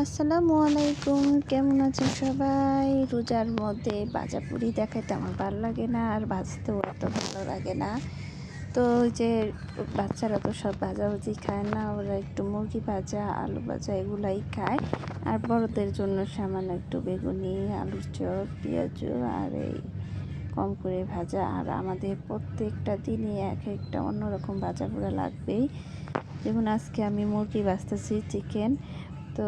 আসসালামু আলাইকুম, কেমন আছেন সবাই? রোজার মধ্যে ভাজা পুরি দেখাইতে আমার ভালো লাগে না, আর ভাজতেও অত ভালো লাগে না। তো যে বাচ্চারা তো সব ভাজাভুজি খায় না, ওরা একটু মুরগি ভাজা, আলু ভাজা এগুলাই খায়। আর বড়দের জন্য সামান্য একটু বেগুনি, আলুর চপ, পেঁয়াজ, আর এই কম করে ভাজা। আর আমাদের প্রত্যেকটা দিনই এক একটা অন্যরকম ভাজা পোড়া লাগবেই। যেমন আজকে আমি মুরগি ভাজতেছি চিকেন তো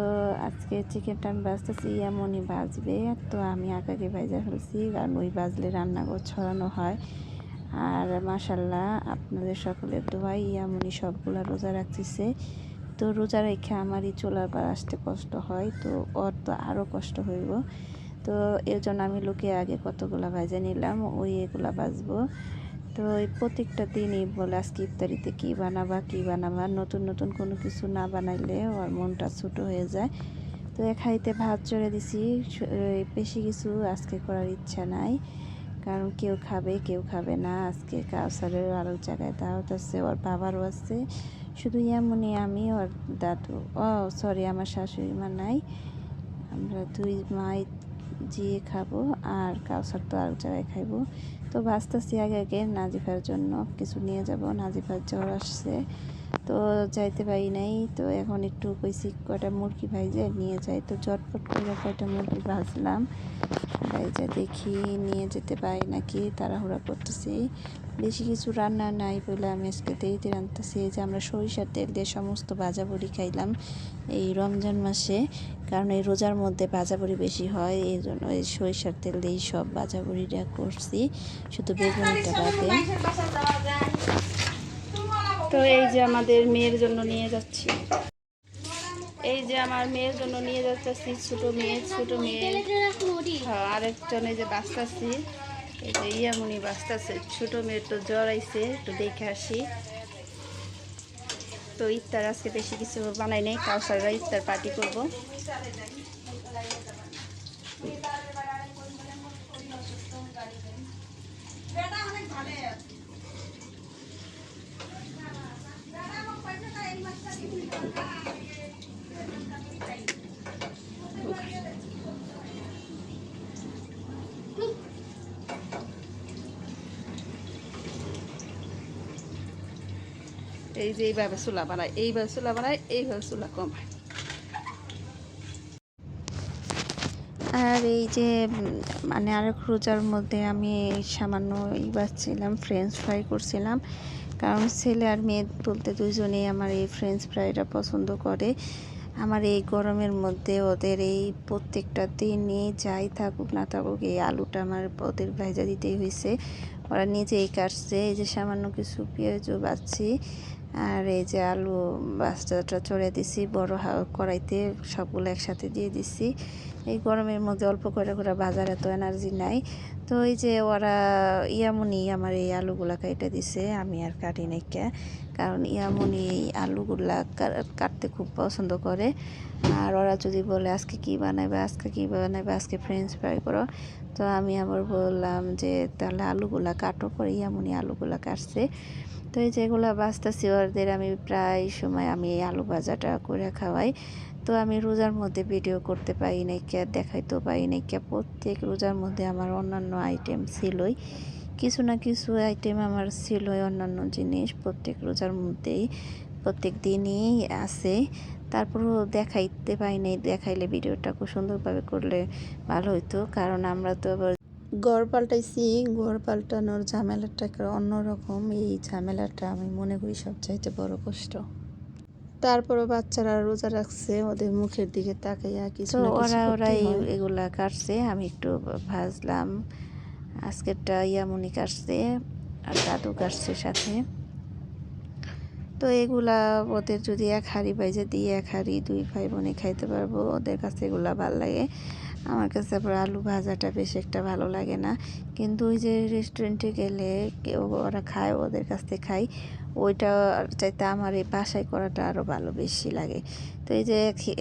আজকে চিকেনটা আমি বাজতেছি এমনই বাজবে। তো আমি আগাগে ভাজা ফেলছি, কারণ ওই বাজলে রান্নাঘর ছড়ানো হয়। আর মাসাল্লাহ আপনাদের সকলের দোয়াই এমনই সবগুলা রোজা রাখতেছে। তো রোজা রেখে আমারই চলার পর আসতে কষ্ট হয়, তো ওর তো আরও কষ্ট হইব। তো এর জন্য আমি লোকে আগে কতগুলা ভাজা নিলাম, ওই এগুলা বাজবো। তো এই প্রত্যেকটা দিনই বলে, আজকে ইফতারিতে কী বানাবা কী বানাবা? নতুন নতুন কোনো কিছু না বানাইলে ওর মনটা ছোটো হয়ে যায়। তো এক হাইতে ভাত চড়ে দিছি বেশি কিছু আজকে করার ইচ্ছা নাই। কারণ কেউ খাবে কেউ খাবে না। আজকে কাউসারের আরও জায়গায় দাওয়াত আছে, ওর বাবারও আছে। শুধু এমনই আমি, ওর দাদু ও সরি আমার শাশুড়ি মা নাই। আমরা দুই মাই জিয়ে খাব আর কাউসার তো আর জায়গায় খাইবো। তো ভাজতেছি আগে আগে নাজিফার জন্য কিছু নিয়ে যাব। নাজিফার জ্বর আসছে, তো যাইতে পারি নাই। তো এখন একটু কইছি কয়টা মুরগি ভাইজে নিয়ে যাই। তো চটপট করে কয়টা মুরগি ভাজলাম। ভাইজা দেখি নিয়ে যেতে পারি নাকি, তাড়াহুড়া করতেছি। বেশি কিছু রান্না নাই বলে আমি আজকে দেরিতে রান্নতেছি। যে আমরা সরিষার তেল দিয়ে সমস্ত ভাজাবড়ি খাইলাম এই রমজান মাসে, কারণ এই রোজার মধ্যে ভাজাবড়ি বেশি হয়, এই জন্য এই সরিষার তেল দিয়েই সব ভাজাবড়িটা করছি। শুধু বেগুনিটা বাদে। তো এই যে আমাদের মেয়ের জন্য নিয়ে যাচ্ছি। এই যে আমার মেয়ের জন্য নিয়ে যাচ্ছি ছোট মেয়ে ছোট মেয়ে। হ্যাঁ আরেকজন এই যে বাঁচতেছি। এই যে ইয়ামুনি বাঁচতেছে। ছোট মেয়ের তো জ্বর আইছে, একটু দেখে আসি। তো ইফতার আজকে বেশি কিছু বানাই নেই, কাউসাররা ইফতার পার্টি করব। এই যে এইভাবে চুলা বানায় এইভাবে চুলা বানায় এইভাবে চুলা কমায় আর এই যে মানে আরেক রোজার মধ্যে আমি সামান্য ই বাচ্ছিলাম ফ্রেঞ্চ ফ্রাই করছিলাম। কারণ ছেলে আর মেয়ে বলতে দুজনেই আমার এই ফ্রেঞ্চ ফ্রাইটা পছন্দ করে। আমার এই গরমের মধ্যে ওদের এই প্রত্যেকটা দিনই যাই থাকুক না থাকুক, এই আলুটা আমার ওদের ভাইজা দিতেই হয়েছে ওরা নিজেই কাটছে, এই যে সামান্য কিছু পেঁয়াজও বাচ্ছি আর এই যে আলু বাস্তাটা চড়ে দিছি, বড় কড়াইতে সবগুলো একসাথে দিয়ে দিছি। এই গরমের মধ্যে অল্প করে করে বাজার এত এনার্জি নাই। তো এই যে ওরা ইয়ামনি আমার এই আলুগুলা কেটে দিছে, আমি আর কাটি নাই কারণ ইয়ামনি আলুগুলা কাটতে খুব পছন্দ করে। আর ওরা যদি বলে, আজকে কি বানাবে আজকে কি বানাবে আজকে ফ্রেঞ্চ ফ্রাই করো? তো আমি আবার বললাম যে, তাহলে আলুগুলা কাটো। পরে ইয়ামনি আলুগুলা কাটছে। তো এই যেগুলো বাঁচতেছি ওদের আমি প্রায় সময় আমি এই আলু ভাজাটা করে খাওয়াই। তো আমি রোজার মধ্যে ভিডিও করতে পারি নাই, কে দেখাইতেও পারি নাই, কে প্রত্যেক রোজার মধ্যে আমার অন্যান্য আইটেম ছিলই। কিছু না কিছু আইটেম আমার ছিলই, অন্যান্য জিনিস প্রত্যেক রোজার মধ্যেই, প্রত্যেক দিনই আছে। তারপরও দেখাইতে পাই নাই, দেখাইলে ভিডিওটা খুব সুন্দরভাবে করলে ভালো হইতো, কারণ আমরা তো আবার গড় পাল্টাইছি গড় পাল্টানোর ঝামেলাটা অন্যরকম। এই ঝামেলাটা আমি মনে করি সবচাইতে বড় কষ্ট। তারপরও বাচ্চারা রোজা রাখছে ওদের মুখের দিকে তাকাইয়া কিছু ওরা ওরা এগুলা কাটছে আমি একটু ভাজলাম। আজকেরটা ইয়ামুনি কাটছে আর দাদু কাটছে সাথে। তো এগুলা ওদের যদি এক হাঁড়ি বাইজে দিয়ে এক হাঁড়ি দুই ভাই বোনে খাইতে পারব, ওদের কাছে এগুলা ভালো লাগে। আমার কাছে আবার আলু ভাজাটা বেশ একটা ভালো লাগে না। কিন্তু ওই যে রেস্টুরেন্টে গেলে কেউ ওরা খায়, ওদের কাছ থেকে খাই, ওইটা চাইতে আমার এই বাসায় করাটা আরও ভালো বেশি লাগে। তো এই যে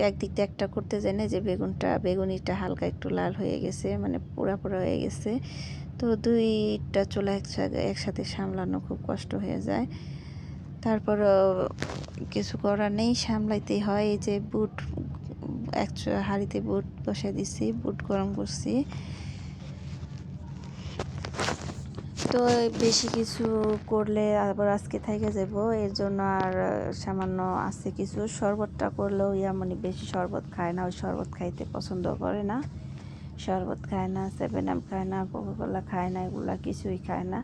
একদিক দিয়ে একটা করতে যাই না যে বেগুনটা, বেগুনিটা হালকা একটু লাল হয়ে গেছে মানে পোড়া পোড়া হয়ে গেছে। তো দুইটা চুলা একসাথে একসাথে সামলানো খুব কষ্ট হয়ে যায়। তারপর কিছু করার নেই, সামলাইতেই হয়। এই যে বুট, এক হাঁড়িতে বুট বসে দিছি, বুট গরম করছি। তো বেশি কিছু করলে আবার আজকে থেকে যাব এর জন্য আর সামান্য আছে কিছু। শরবতটা করলেও ইয়ামনি বেশি শরবত খায় না, ওই শরবত খাইতে পছন্দ করে না। শরবত খায় না সেভেন আপ খায় না, কোকাকোলা খায় না, এগুলা কিছুই খায় না।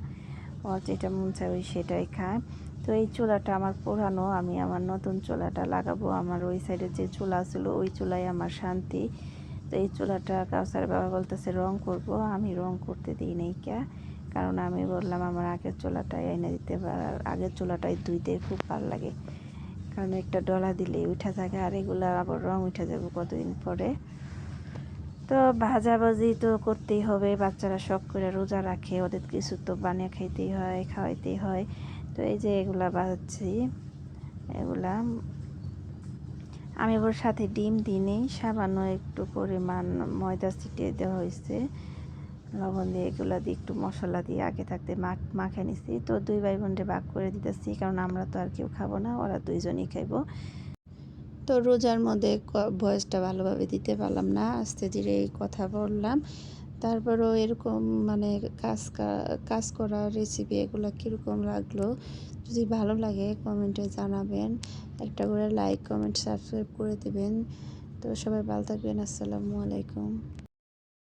ও যেটা মন চায় ওই সেটাই খায়। তো এই চুলাটা আমার পুরানো, আমি আমার নতুন চুলাটা লাগাবো। আমার ওই সাইডে যে চুলা ছিল, ওই চুলাই আমার শান্তি। তো এই চুলাটা কাউসার বাবা বলতেছে, রং করব। আমি রং করতে দিই নাই কে কারণ আমি বললাম, আমার আগের চুলাটাই এনে দিতে পারার আগের চুলাটাই ধুইতে খুব ভালো লাগে। কারণ একটা ডলা দিলে উঠা থাকে আর এগুলো আবার রং উঠে যাবে কতদিন পরে। তো ভাজাভাজি তো করতেই হবে, বাচ্চারা শখ করে রোজা রাখে, ওদের কিছু তো বানিয়ে খাইতেই হয়, খাওয়াইতেই হয়। তো এই যে এগুলা বাজাচ্ছি এগুলা। আমি ওর সাথে ডিম দিইনি, সামান্য একটু পরিমাণ ময়দা ছিটিয়ে দেওয়া হয়েছে। লবণ দিয়ে এগুলো দিয়ে একটু মশলা দিয়ে আগে থাকতে মাখ নিছি। তো দুই ভাই বোনরে ভাগ করে দিতেছি, কারণ আমরা তো আর কেউ খাব না, ওরা দুইজনই খাইবো। তো রোজার মধ্যে ভয়েসটা ভালোভাবে দিতে পারলাম না, আস্তে ধীরে কথা বললাম। তারপরেও এরকম মানে কাজ কাজ করা রেসিপি এগুলো কীরকম লাগল? যদি ভালো লাগে কমেন্টে জানাবেন। একটা করে লাইক কমেন্ট সাবস্ক্রাইব করে দেবেন। তো সবাই ভালো থাকবেন। আসসালামু আলাইকুম।